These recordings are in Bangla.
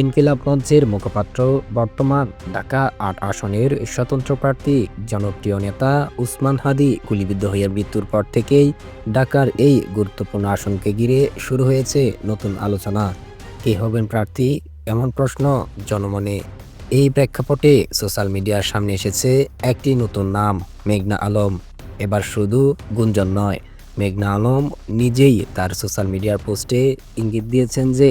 ইনকিলাব মঞ্চের মুখপাত্র বর্তমান ঢাকা আট আসনের স্বতন্ত্র প্রার্থী, জনপ্রিয় নেতা উসমান হাদি গুলিবিদ্ধ হয়ে মৃত্যুর পর থেকেই ঢাকার এই গুরুত্বপূর্ণ আসনকে ঘিরে শুরু হয়েছে নতুন আলোচনা। কে হবেন প্রার্থী? এমন প্রশ্ন জনমনে। এই প্রেক্ষাপটে সোশ্যাল মিডিয়ার সামনে এসেছে একটি নতুন নাম, মেঘনা আলম। এবার শুধু গুঞ্জন নয়, মেঘনা আলম নিজেই তার সোশ্যাল মিডিয়ার পোস্টে ইঙ্গিত দিয়েছেন যে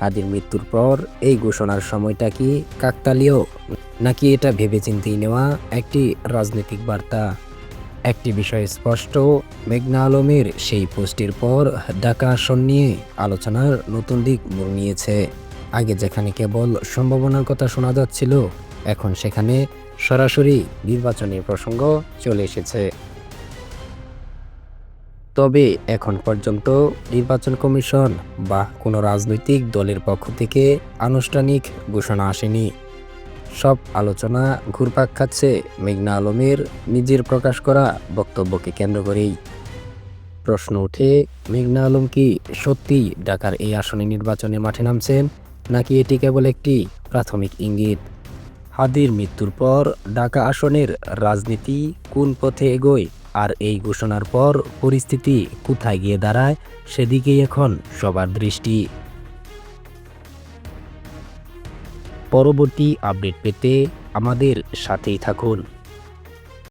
হাদির মৃত্যুর পর এই ঘোষণার সময়টা কি কাকতালীয়? নাকি এটা ভেবেচিন্তেই নেওয়া একটি রাজনৈতিক বার্তা? একটি বিষয় স্পষ্ট, মেঘনা আলমের সেই পোস্টের পর ঢাকা আসন নিয়ে আলোচনার নতুন দিক মোড় নিয়েছে আগে যেখানে কেবল সম্ভাবনার কথা শোনা যাচ্ছিল, এখন সেখানে সরাসরি নির্বাচনের প্রসঙ্গ চলে এসেছে। তবে এখন পর্যন্ত নির্বাচন কমিশন বা কোনো রাজনৈতিক দলের পক্ষ থেকে আনুষ্ঠানিক ঘোষণা আসেনি। সব আলোচনা ঘুরপাক খাচ্ছে মেঘনা আলমের নিজের প্রকাশ করা বক্তব্যকে কেন্দ্র করেই। প্রশ্ন ওঠে, মেঘনা আলম কি সত্যি ঢাকার এই আসনে নির্বাচনে মাঠে নামছেন, নাকি এটি কেবল একটি প্রাথমিক ইঙ্গিত? হাদির মৃত্যুর পর ঢাকা আসনের রাজনীতি কোন পথে এগোয়? আর এই ঘোষণার পর পরিস্থিতি কোথায় গিয়ে দাঁড়ায় সেদিকেই এখন সবার দৃষ্টি। পরবর্তী আপডেট পেতে আমাদের সাথেই থাকুন।